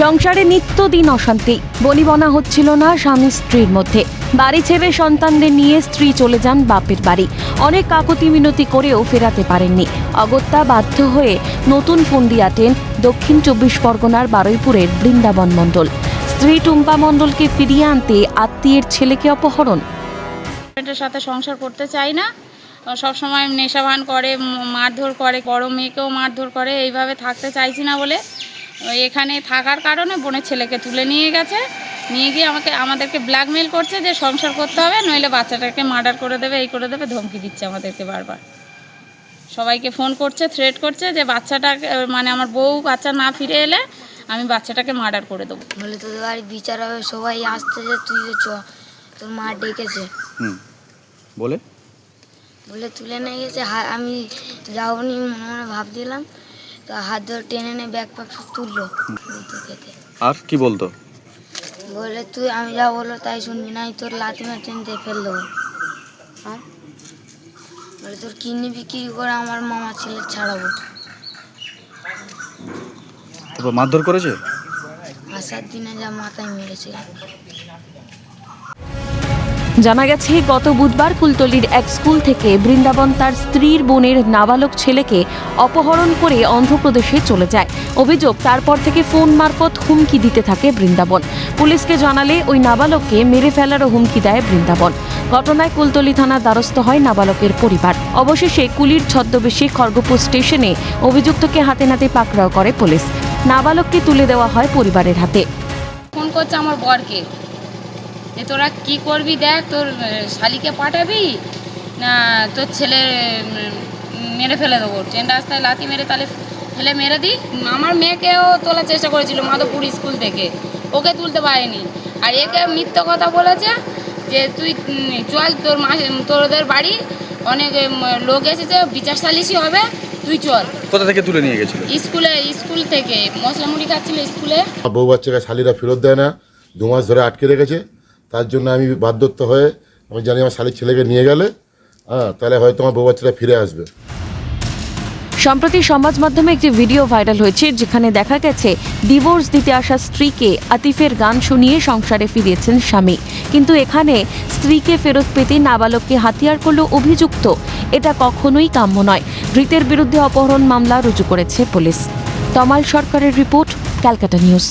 সংসারে নিত্যদিন অশান্তি। বনিবনা হচ্ছিল না স্বামী স্ত্রীর মধ্যে। বাড়ি ছেড়ে সন্তানদের নিয়ে স্ত্রী চলে যান বাপের বাড়ি। অনেক কাকতি মিনতি করেও ফেরাতে পারেননি। অগত্যা বাধ্য হয়ে নতুন ফন্দি আটেন দক্ষিণ চব্বিশ পরগনার বারুইপুরের বৃন্দাবন মণ্ডল। স্ত্রী টুম্পা মণ্ডলকে ফিরিয়ে আনতে আত্মীয়ের ছেলেকে অপহরণ। সাথে সংসার করতে চাই না। সব সময় নেশাভান করে, মারধর করে, বড় মেয়েকেও মারধর করে, এইভাবে থাকতে চাইছি না বলে এখানে থাকার কারণে বোনের ছেলেকে তুলে নিয়ে গেছে। নিয়ে গিয়ে আমাকে আমাদেরকে ব্ল্যাকমেল করছে যে সংসার করতে হবে নইলে বাচ্চাটাকে মার্ডার করে দেবে এই করে দেবে ধমকি দিচ্ছে আমাদেরকে বারবার। সবাইকে ফোন করছে থ্রেট করছে যে বাচ্চাটাকে মানে আমার বউ বাচ্চা না ফিরে এলে আমি বাচ্চাটাকে মার্ডার করে দেবো। বলে তোদের বাড়ি বিচার হবে সবাই আসতেছে তুই চ তোর মা ডেকেছে। বলে? বলে তুলে নিয়ে গেছে আমি যাবনি মনে মনে ভাব দিলাম তো হাত ধরে টেনে নিয়ে ব্যাগ প্যাগ সব তুললো খেতে। আর কি বলতো? বলে তুই আমি যা বলল তাই শুনবি না আমি তোর লাথি মার টেনে দিয়ে ফেল দেবো হ্যাঁ? বলে তোর কিডনি বিক্রি করে আমার মামা ছেলে ছাড়াবো। তারপর মারধর করেছে? আসার দিনে যা মাথায় মেরেছিল। জানা গেছে, গত বুধবার কুলতলির এক স্কুল থেকে বৃন্দাবন তার স্ত্রীর বোনের নাবালক ছেলেকে অপহরণ করে অন্ধ্রপ্রদেশে চলে যায়। অভিযোগ, তারপর থেকে ফোন মারফত হুমকি দিতে থাকে বৃন্দাবন। পুলিশকে জানালে ওই নাবালককে মেরে ফেলারও হুমকি দেয় বৃন্দাবন। ঘটনায় কুলতলি থানার দ্বারস্থ হয় নাবালকের পরিবার। অবশেষে কুলির ছদ্মবেশী খড়গপুর স্টেশনে অভিযুক্তকে হাতে নাতে পাকড়াও করে পুলিশ। নাবালককে তুলে দেওয়া হয় পরিবারের হাতে। ফোন করছে আমার বরকে। যে তোরা কি করবি দেখ তোর শালিকে পাঠাবি না তোর ছেলে মেরে ফেলে দেবো। ট্রেন রাস্তায় লাথি মেরে তাহলে ফেলে মেরে দিই আমার মেয়েকেও তোলার চেষ্টা করেছিল মাধবপুর স্কুল থেকে। ওকে তুলতে পারেনি। আর একে মিথ্যা কথা বলেছে যে তুই চল তোর মা তোদের বাড়ি। অনেক লোক এসেছে বিচার সালিশি হবে তুই চল। কোথা থেকে তুলে নিয়ে গেছিল? স্কুলে স্কুল থেকে। মশলা মুড়ি খাচ্ছিল স্কুলে। বউ বাচ্চাকে শালিরা ফেরত দেয় না দু মাস ধরে আটকে রেখেছে। তার জন্য আমি বাধ্যত্ব হয়ে আমি জানি আমার শালির ছেলেকে নিয়ে গেলে হ্যাঁ তাহলে হয়তো আমার বউ বাচ্চারা ফিরে আসবে। সম্প্রতি সমাজ মাধ্যমে একটি ভিডিও ভাইরাল হয়েছে, যেখানে দেখা গেছে ডিভোর্স দিতে আসা স্ত্রীকে আতিফের গান শুনিয়ে সংসারে ফিরিয়েছেন স্বামী। কিন্তু এখানে স্ত্রীকে ফেরত পেতে নাবালককে হাতিয়ার করল অভিযুক্ত। এটা কখনোই কাম্য নয়। ধৃতের বিরুদ্ধে অপহরণ মামলা রুজু করেছে পুলিশ। তমাল সরকারের রিপোর্ট, ক্যালকাটা নিউজ।